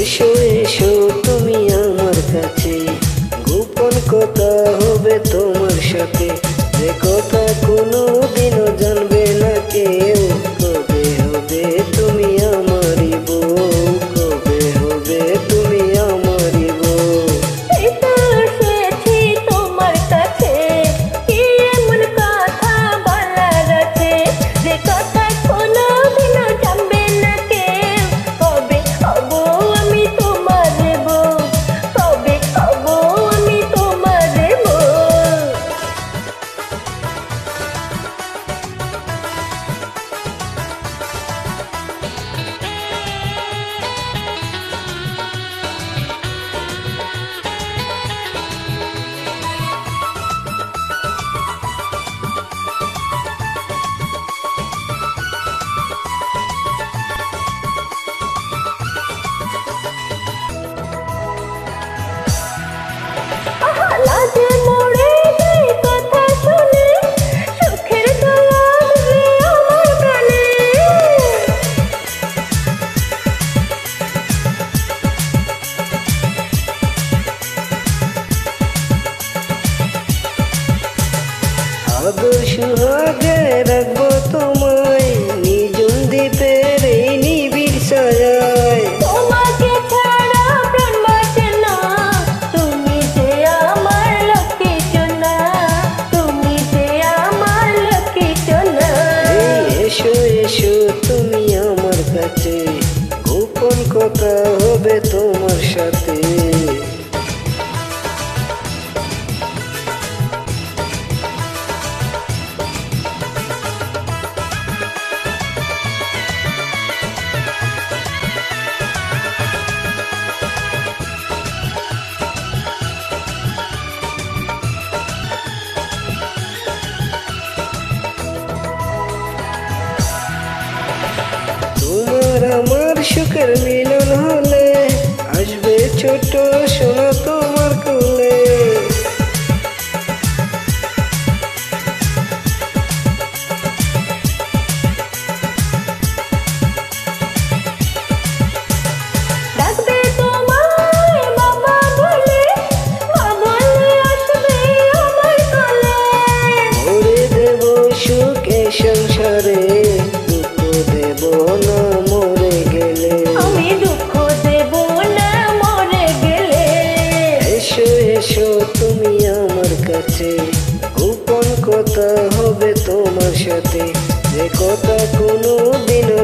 এসো এসো তুমি আমার কাছে। গোপন কথা হবে তোমার সাথে। আদর্শ আগে রাখব তোমায় নিজুম দ্বীপের এই নিবিড় ছায়ায় তোমাকে ছাড়া প্রাণ বাঁচে না তুমি যে আমার লক্ষ্মী সোনা তুমি যে আমার লক্ষ্মী সোনা এসো এসো তুমি আমার কাছে গোপন কথা হবে তোমার সাথে। সুখের মিলন হলে আসবে ছোট সোনা তোমার কাছে গোপন কথা হবে তোমার সাথে। যে কথা কোনো দিনও